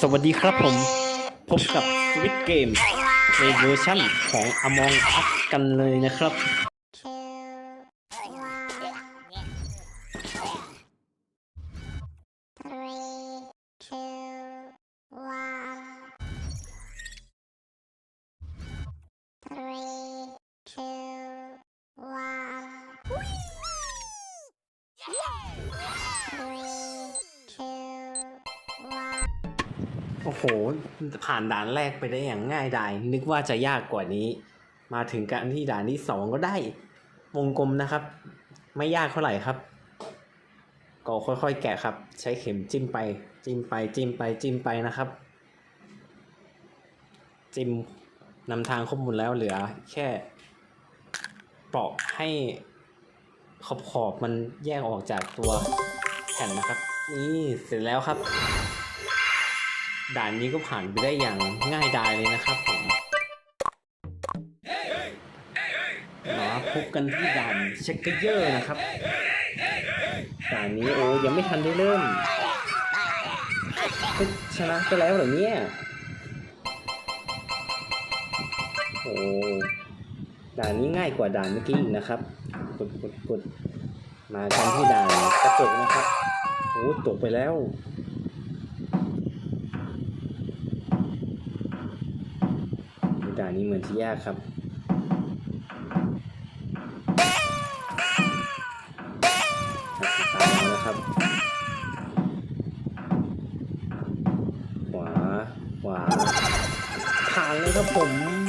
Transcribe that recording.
สวัสดีครับผม พบกับสวิตเกมในเวอร์ชั่นของ Among Us กันเลยนะครับ โอ้โห ผ่านด่านแรกไปได้อย่างง่ายดาย นึกว่าจะยากกว่านี้ มาถึงการที่ด่านที่สองก็ได้ วงกลมนะครับ ไม่ยากเท่าไหร่ครับ ก็ค่อยๆ แกะครับ ใช้เข็มจิ้มไป จิ้มไป จิ้มไป จิ้มไปนะครับ จิ้มนำทางครบหมดแล้วเหลือ แค่เปาะให้ขอบขอบๆมันแยกออกจากตัวแผ่นนะครับ นี่เสร็จแล้วครับ ด่านนี้ก็ผ่านไปได้อย่างง่ายดายเลยนะครับผมมาพบกันที่ด่านเช็คเกเยอร์นะครับด่านนี้โอ้ยังไม่ทันได้เริ่มก็ชนะไปแล้วเหรอเนี่ยโอ้ด่านนี้ง่ายกว่าด่านเมื่อกี้อีกนะครับกดกดกดมากันที่ด่านกระจกนะครับโอ้ตกไปแล้ว ด่านนี้เหมือนที่ยากครับตามแล้วครับ ขวา ขวา ผ่านเลยครับผม